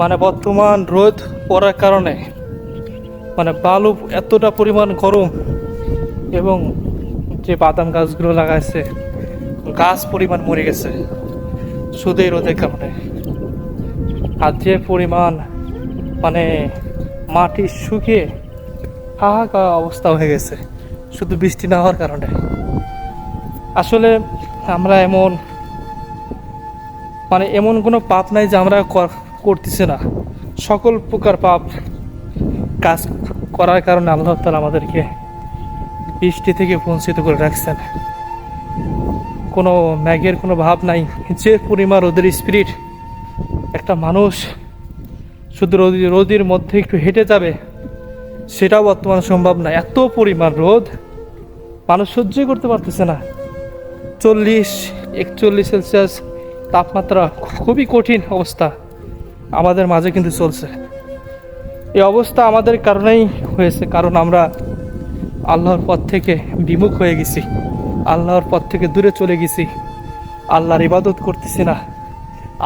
মানে বর্তমান রোদ পড়ার কারণে মানে বালু এতটা পরিমাণ গরম এবং যে বাদাম গাছগুলো লাগাইছে, গাছ পরিমাণ মরে গেছে শুধু এই রোদের কারণে। আর যে পরিমাণ মানে মাটি শুকিয়ে হাহাকার অবস্থা হয়ে গেছে, শুধু বৃষ্টি না হওয়ার কারণে। আসলে আমরা এমন মানে এমন কোনো পাপ নাই যে আমরা করতেছি না। সকল প্রকার পাপ কাজ করার কারণে আল্লাহ তালা আমাদেরকে বৃষ্টি থেকে বঞ্চিত করে রাখছেন। কোনো ম্যাগের কোনো ভাব নাই। যে পরিমাণ রোদের স্পিরিট একটা মানুষ শুধু রোদ রোদের মধ্যে একটু হেঁটে যাবে, সেটাও বর্তমানে সম্ভব না। এত পরিমাণ রোদ মানুষ সহ্যই করতে পারতেছে না। চল্লিশ, একচল্লিশ সেলসিয়াস তাপমাত্রা খুবই কঠিন অবস্থা। আমাদের মাঝে কিন্তু চলছে। এই অবস্থা আমাদের কারণেই হয়েছে, কারণ আমরা আল্লাহর পথ থেকে বিমুখ হয়ে গেছি। আল্লাহর পথ থেকে দূরে চলে গেছি। আল্লাহর ইবাদত করতেছি না।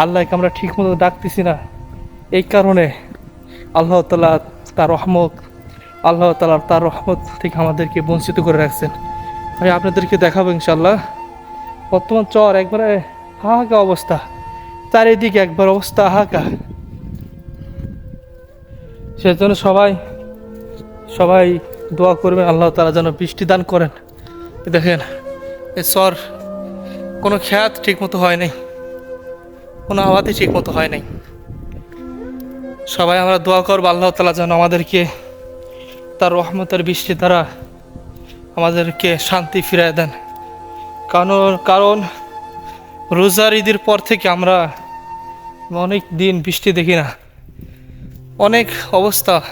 আল্লাহকে আমরা ঠিকমতো ডাকতেছি না। এই কারণে আল্লাহ তালা তার রহমত, আল্লাহ তালা তার রহমত থেকে আমাদেরকে বঞ্চিত করে রাখছেন। আমি আপনাদেরকে দেখাবো ইনশাল্লাহ বর্তমান চর একবারে হাহাকা অবস্থা। চারিদিকে একবার অবস্থা হাহাকা সেজন্য সবাই সবাই দোয়া করবেন, আল্লাহ তালা যেন বৃষ্টি দান করেন। দেখেন, এ চর কোনো খ্যাত ঠিক মতো হয় নাই, কোনো আওয়াজই ঠিক মতো হয় নাই। সবাই আমরা দোয়া করব, আল্লাহ তালা যেন আমাদেরকে তার রহমতের বৃষ্টি দ্বারা আমাদেরকে শান্তি ফিরিয়ে দেন। কারণ কারণ রোজার ঈদের পর থেকে আমরা অনেক দিন বৃষ্টি দেখি না। অনেক অবস্থা।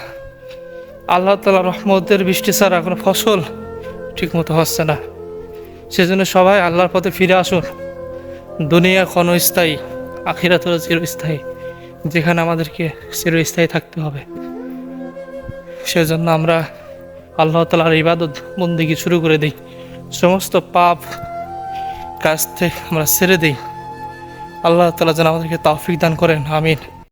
আল্লাহ তালা রহমতের বৃষ্টি ছাড়া কোনো ফসল ঠিকমতো হচ্ছে না। সেজন্য সবাই আল্লাহর পথে ফিরে আসুন। দুনিয়া ক্ষণস্থায়ী আখিরাত হলো চিরস্থায়ী, যেখানে আমাদেরকে চিরস্থায়ী থাকতে হবে। সেজন্য আমরা আল্লাহ তালার ইবাদত বন্দিগি শুরু করে দিই। সমস্ত পাপ কাজ থেকে আমরা ছেড়ে দিই। আল্লাহ তালা যেন আমাদেরকে তাফিক দান করেন, আমিন।